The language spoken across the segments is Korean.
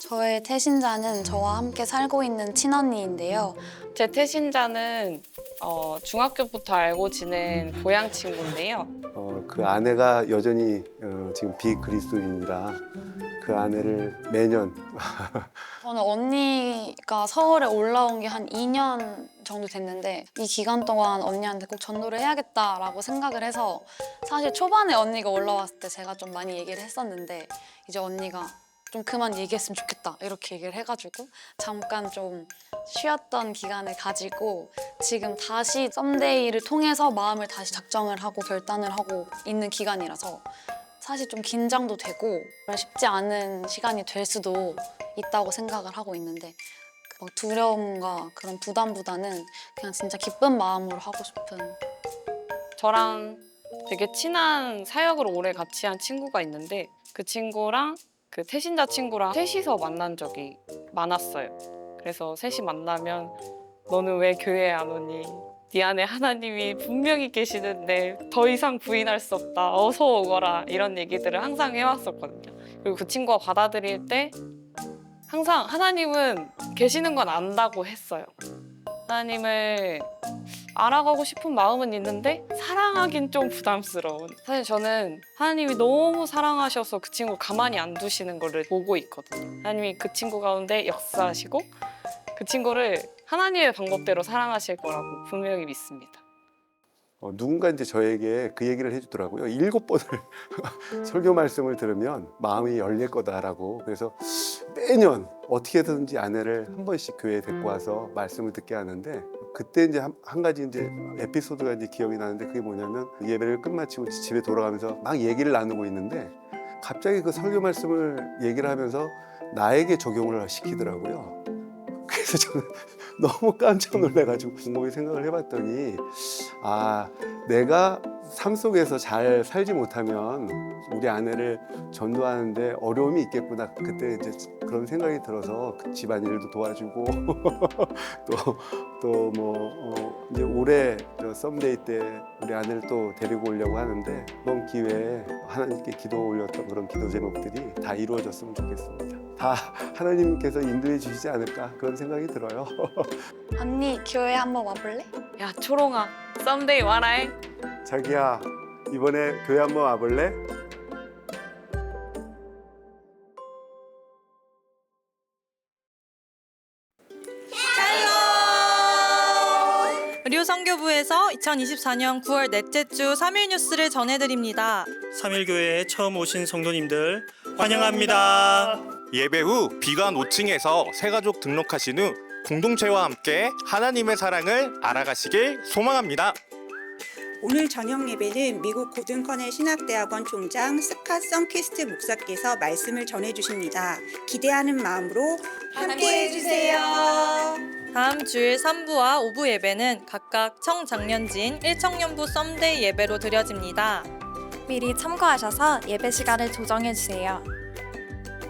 저의 태신자는 저와 함께 살고 있는 친언니인데요. 제 태신자는 어, 중학교부터 알고 지낸 고향 친구인데요. 어, 그 아내가 여전히 어, 지금 비그리스도인이라 그 아내를 매년 저는 언니가 서울에 올라온 게 한 2년 정도 됐는데 이 기간 동안 언니한테 꼭 전도를 해야겠다라고 생각을 해서 사실 초반에 언니가 올라왔을 때 제가 좀 많이 얘기를 했었는데 이제 언니가 좀 그만 얘기했으면 좋겠다 이렇게 얘기를 해가지고 잠깐 좀 쉬었던 기간을 가지고 지금 다시 썸데이를 통해서 마음을 다시 작정을 하고 결단을 하고 있는 기간이라서 사실 좀 긴장도 되고 쉽지 않은 시간이 될 수도 있다고 생각을 하고 있는데 막 두려움과 그런 부담보다는 그냥 진짜 기쁜 마음으로 하고 싶은 저랑 되게 친한 사역을 오래 같이 한 친구가 있는데 그 친구랑 그 태신자 친구랑 셋이서 만난 적이 많았어요. 그래서 셋이 만나면 너는 왜 교회에 안 오니? 네 안에 하나님이 분명히 계시는데 더 이상 부인할 수 없다. 어서 오거라. 이런 얘기들을 항상 해왔었거든요. 그리고 그 친구가 받아들일 때 항상 하나님은 계시는 건 안다고 했어요. 하나님을 알아가고 싶은 마음은 있는데 사랑하긴 좀 부담스러운. 사실 저는 하나님이 너무 사랑하셔서 그 친구 가만히 안 두시는 거를 보고 있거든요. 하나님이 그 친구 가운데 역사하시고 그 친구를 하나님의 방법대로 사랑하실 거라고 분명히 믿습니다. 어, 누군가 이제 저에게 그 얘기를 해주더라고요. 일곱 번을 설교 말씀을 들으면 마음이 열릴 거다라고. 그래서 매년 어떻게든지 아내를 한 번씩 교회에 데리고 와서 말씀을 듣게 하는데 그때 이제 한, 한 가지 이제 에피소드가 이제 기억이 나는데 그게 뭐냐면 예배를 끝마치고 집에 돌아가면서 막 얘기를 나누고 있는데 갑자기 그 설교 말씀을 얘기를 하면서 나에게 적용을 시키더라고요. 그래서 저는 너무 깜짝 놀래가지고 곰곰이 생각을 해봤더니 아 내가 삶 속에서 잘 살지 못하면 우리 아내를 전도하는데 어려움이 있겠구나 그때 이제 그런 생각이 들어서 그 집안일도 도와주고 또 또 뭐 어, 이제 올해 저 썸데이 때 우리 아내를 또 데리고 오려고 하는데 이번 기회에 하나님께 기도 올렸던 그런 기도 제목들이 다 이루어졌으면 좋겠습니다. 다 하나님께서 인도해 주시지 않을까 그런 생각이 들어요. 언니 교회 한번 와볼래? 야 초롱아, 썸데이 와라잉. 자기야 이번에 교회 한번 와볼래? 류 성교부에서 2024년 9월 넷째 주 3일 뉴스를 전해드립니다. 삼일교회에 처음 오신 성도님들 환영합니다. 예배 후 비관 5층에서 새가족 등록하신 후 공동체와 함께 하나님의 사랑을 알아가시길 소망합니다. 오늘 저녁 예배는 미국 고든커넬 신학대학원 총장 스캇 썬키스트 목사께서 말씀을 전해 주십니다. 기대하는 마음으로 함께 해주세요. 다음 주일 3부와 5부 예배는 각각 청장년진 1청년부 썸데이 예배로 드려집니다. 미리 참고하셔서 예배 시간을 조정해 주세요.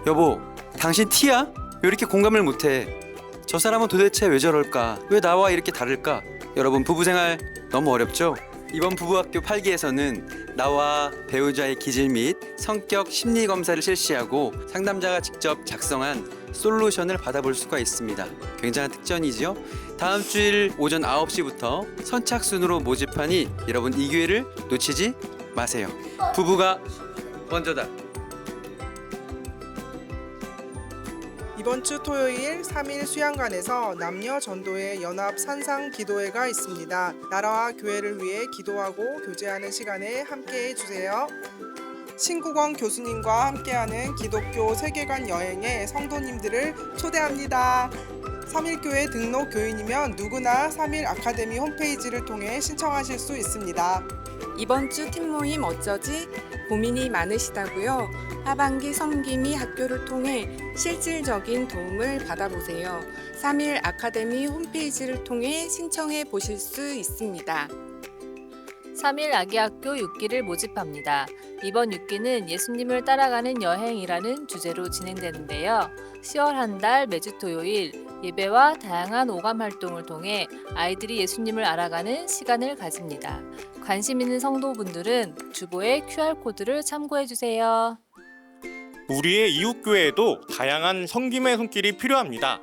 여보, 당신 T야? 왜 이렇게 공감을 못해? 저 사람은 도대체 왜 저럴까? 왜 나와 이렇게 다를까? 여러분 부부 생활 너무 어렵죠? 이번 부부학교 8기에서는 나와 배우자의 기질 및 성격 심리 검사를 실시하고 상담자가 직접 작성한 솔루션을 받아볼 수가 있습니다. 굉장한 특전이죠. 다음 주일 오전 9시부터 선착순으로 모집하니 여러분 이 기회를 놓치지 마세요. 부부가 먼저다. 이번 주 토요일 3일 수양관에서 남녀 전도회 연합 산상 기도회가 있습니다. 나라와 교회를 위해 기도하고 교제하는 시간에 함께 해주세요. 신국원 교수님과 함께하는 기독교 세계관 여행에 성도님들을 초대합니다. 3일교회 등록 교인이면 누구나 3일 아카데미 홈페이지를 통해 신청하실 수 있습니다. 이번 주 팀 모임 어쩌지? 고민이 많으시다고요? 하반기 섬김이 학교를 통해 실질적인 도움을 받아보세요. 3일 아카데미 홈페이지를 통해 신청해 보실 수 있습니다. 3일 아기학교 6기를 모집합니다. 이번 6기는 예수님을 따라가는 여행이라는 주제로 진행되는데요. 10월 한 달 매주 토요일 예배와 다양한 오감 활동을 통해 아이들이 예수님을 알아가는 시간을 가집니다. 관심 있는 성도분들은 주보의 QR코드를 참고해 주세요. 우리의 이웃교회에도 다양한 섬김의 손길이 필요합니다.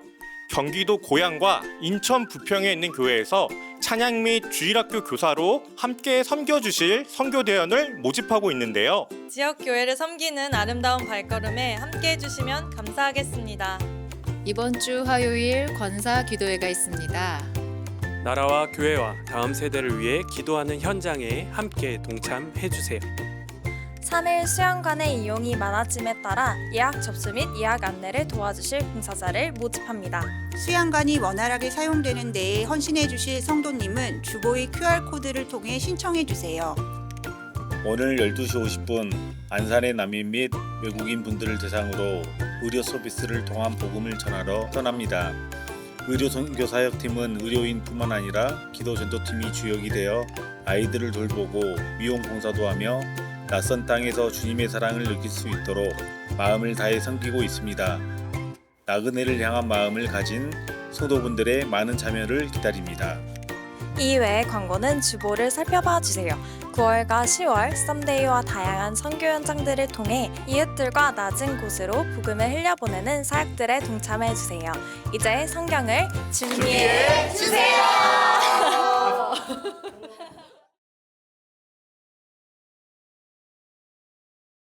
경기도 고양과 인천 부평에 있는 교회에서 찬양 및 주일학교 교사로 함께 섬겨주실 선교대원을 모집하고 있는데요. 지역 교회를 섬기는 아름다운 발걸음에 함께 해주시면 감사하겠습니다. 이번 주 화요일 권사 기도회가 있습니다. 나라와 교회와 다음 세대를 위해 기도하는 현장에 함께 동참해 주세요. 3일 수양관의 이용이 많아짐에 따라 예약 접수 및 예약 안내를 도와주실 봉사자를 모집합니다. 수양관이 원활하게 사용되는 데에 헌신해 주실 성도님은 주보의 QR코드를 통해 신청해 주세요. 오늘 12시 50분 안산의 난민 및 외국인 분들을 대상으로 의료 서비스를 통한 복음을 전하러 떠납니다. 의료 선교 사역팀은 의료인뿐만 아니라 기도 전도팀이 주역이 되어 아이들을 돌보고 미용 봉사도 하며 낯선 땅에서 주님의 사랑을 느낄 수 있도록 마음을 다해 섬기고 있습니다. 나그네를 향한 마음을 가진 성도분들의 많은 참여를 기다립니다. 이외의 광고는 주보를 살펴봐 주세요. 9월과 10월 썸데이와 다양한 선교 현장들을 통해 이웃들과 낮은 곳으로 복음을 흘려보내는 사역들에 동참해 주세요. 이제 성경을 준비해 주세요.